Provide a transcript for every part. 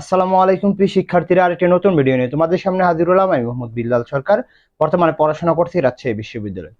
আসসালামু আলাইকুম প্রিয় শিক্ষার্থীরা আর আরেকটি নতুন ভিডিও নিয়ে তোমাদের সামনে হাজির হলাম আমি মোহাম্মদ বিল্লাল সরকার, বর্তমানে পড়াশোনা করছি রাজশাহী বিশ্ববিদ্যালয়ে।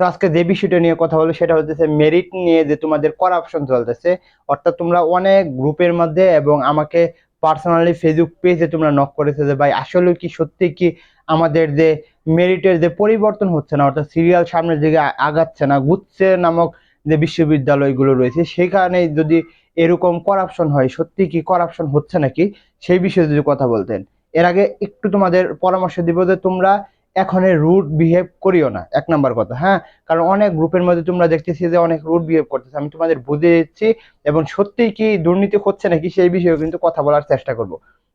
তো আজকে যে বিষয়টা নিয়ে কথা বলব সেটা হচ্ছে মেরিট নিয়ে যে তোমাদের করাপশন চলতেছে, অর্থাৎ তোমরা অনেক গ্রুপের মধ্যে এবং আমাকে পার্সোনালি ফেসবুক পেজে তোমরা নক করেছে যে ভাই, আসলে কি সত্যি কি আমাদের যে মেরিটের যে পরিবর্তন হচ্ছে না, অর্থাৎ সিরিয়াল সামনের দিকে আগাচ্ছে না গুচ্ছে নামক যে বিশ্ববিদ্যালয়গুলো রয়েছে সেখানে যদি এরকম করাপশন হয়, সত্যি কি করাপশন হচ্ছে নাকি? সেই বিষয়ে যদি কথা বলতেন। এর আগে একটু তোমাদের পরামর্শ দিব যে তোমরা এখন রুট বিহেভ করিও না, এক নাম্বার কথা হ্যাঁ? কারণ অনেক গ্রুপের মধ্যে তোমরা দেখতেছি যে অনেক রুট বিহেভ করতেছে। আমি তোমাদের বুঝিয়ে দিচ্ছি এবং সত্যিই কি দুর্নীতি হচ্ছে নাকি সেই বিষয়ে কিন্তু কথা বলার চেষ্টা করব।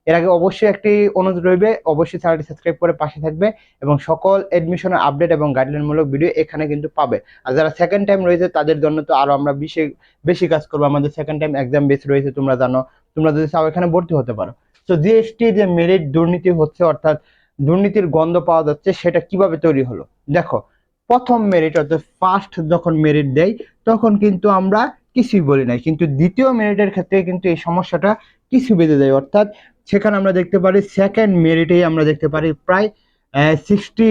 এর আগে অবশ্যই একটি অনুরোধ রইবে, অবশ্যই চ্যানেলটি সাবস্ক্রাইব করে পাশে থাকবে এবং সকল এডমিশনের আপডেট এবং গাইডলাইনমূলক ভিডিও এখানে কিন্তু পাবে। আর যারা সেকেন্ড টাইম রয়েছে, তাদের জন্য তো আরও আমরা বেশি বেশি কাজ করব। আমাদের সেকেন্ড টাইম এক্সাম বেস রয়েছে, তোমরা জানো। তোমরা যদি চাও, এখানে ভর্তি হতে পারো। তো জিএসটি যে মেরিট দুর্নীতি হচ্ছে, অর্থাৎ দুর্নীতির গন্ধ পাওয়া যাচ্ছে, সেটা কীভাবে তৈরি হলো? দেখো, প্রথম মেরিট অর্থাৎ ফার্স্ট যখন মেরিট দেয়, তখন কিন্তু আমরা কিছুই বলি নাই। কিন্তু দ্বিতীয় মেরিটের ক্ষেত্রে কিন্তু এই সমস্যাটা কিছু বেঁধে যায় অর্থাৎ সেখানে আমরা দেখতে পারি সেকেন্ড মেরিটেই আমরা দেখতে পারি প্রায় সিক্সটি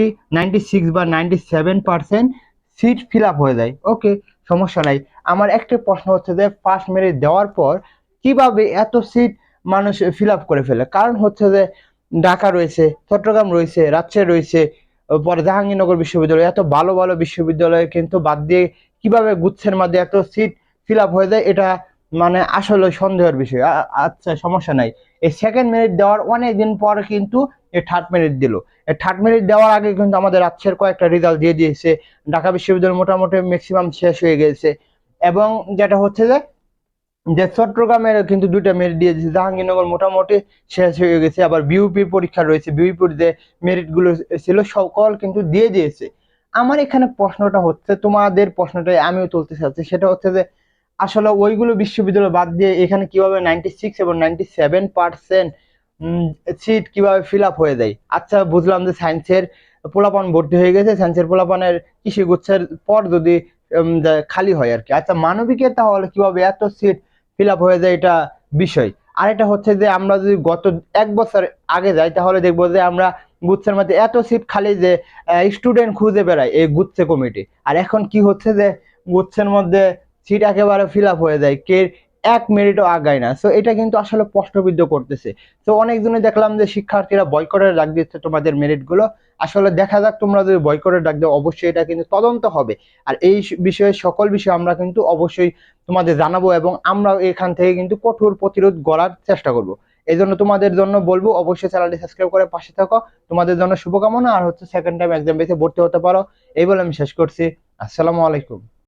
সিক্স বা ninety seven percent seat fill up হয়ে যায়। ওকে সমস্যা নাই। আমার একটা প্রশ্ন হচ্ছে যে ফার্স্ট মেরিট দেওয়ার পর কীভাবে এত সিট মানুষ ফিল আপ করে ফেলে? কারণ হচ্ছে যে ঢাকা রয়েছে, চট্টগ্রাম রয়েছে, রাজশাহী রয়েছে, পরে জাহাঙ্গীরনগর বিশ্ববিদ্যালয়, এত ভালো ভালো বিশ্ববিদ্যালয় কিন্তু বাদ দিয়ে কীভাবে গুচ্ছের মধ্যে এত সিট ফিল আপ হয়ে যায়, এটা মানে আসলে সন্দেহের বিষয়। আচ্ছা সমস্যা নাই। এই সেকেন্ড মেরিট দেওয়ার অনেক দিন পর কিন্তু এই থার্ড মেরিট দিল। এই থার্ড মেরিট দেওয়ার আগে কিন্তু আমাদের রাজশাহীর কয়েকটা রেজাল্ট দিয়ে দিয়েছে। ঢাকা বিশ্ববিদ্যালয় মোটামুটি ম্যাক্সিমাম শেষ হয়ে গেছে। এবং যেটা হচ্ছে যে যে চট্টগ্রামের কিন্তু দুইটা মেরিট দিয়ে দিয়েছে। জাহাঙ্গীরনগর মোটামুটি শেষ হয়ে গেছে। আবার বিউপি পরীক্ষা রয়েছে। বিউপির যে মেরিটগুলো ছিল, সকল কিন্তু দিয়ে দিয়েছে। আমার এখানে প্রশ্নটা হচ্ছে, তোমাদের প্রশ্নটাই আমিও তুলতে চাচ্ছি। সেটা হচ্ছে যে আসলে ওইগুলো বিশ্ববিদ্যালয় বাদ দিয়ে এখানে কীভাবে নাইনটি সিক্স এবং নাইনটি সেভেন পার্সেন্ট সিট কীভাবে ফিল আপ হয়ে যায় আচ্ছা বুঝলাম যে সায়েন্সের পোলাপান ভর্তি হয়ে গেছে সায়েন্সের পোলাপানের কৃষি গুচ্ছের পর যদি খালি হয় আর কি আচ্ছা মানবিকের তাহলে কীভাবে এত সিট ফিল আপ হয়ে যায় এটা বিষয়। আর এটা হচ্ছে যে আমরা যদি গত এক বছর আগে যাই, তাহলে দেখব যে আমরা গুচ্ছের মধ্যে এত সিট খালি যে স্টুডেন্ট খুঁজে বেড়ায় এই গুচ্ছে কমিটি। আর এখন কি হচ্ছে যে, গুচ্ছের মধ্যে সিট একেবারে ফিল আপ হয়ে যায়, কে এক মিনিটও আগায় না। সো এটা কিন্তু আসলে প্রশ্নবিদ্ধ করতেছে। তো অনেক অনেকজনে দেখলাম যে শিক্ষার্থীরা বয়কটের ডাক দিচ্ছে তোমাদের মেরিটগুলো। আসলে দেখা যাক তোমরা যদি বয়কটের ডাক দাও, অবশ্যই এটা কিন্তু তদন্ত হবে। আর এই বিষয়ে সকল বিষয়ে আমরা কিন্তু অবশ্যই তোমাদের জানাব এবং আমরা এখান থেকে কিন্তু কঠোর প্রতিরোধ গড়ার চেষ্টা করব। এই জন্য তোমাদের জন্য বলব, অবশ্যই চ্যানেলটি সাবস্ক্রাইব করে পাশে থাকো। তোমাদের জন্য শুভকামনা। আর হচ্ছে সেকেন্ড টাইম এক্সাম বেসে ভর্তি হতে পারো। এই বলে আমি শেষ করছি। আসসালামু আলাইকুম।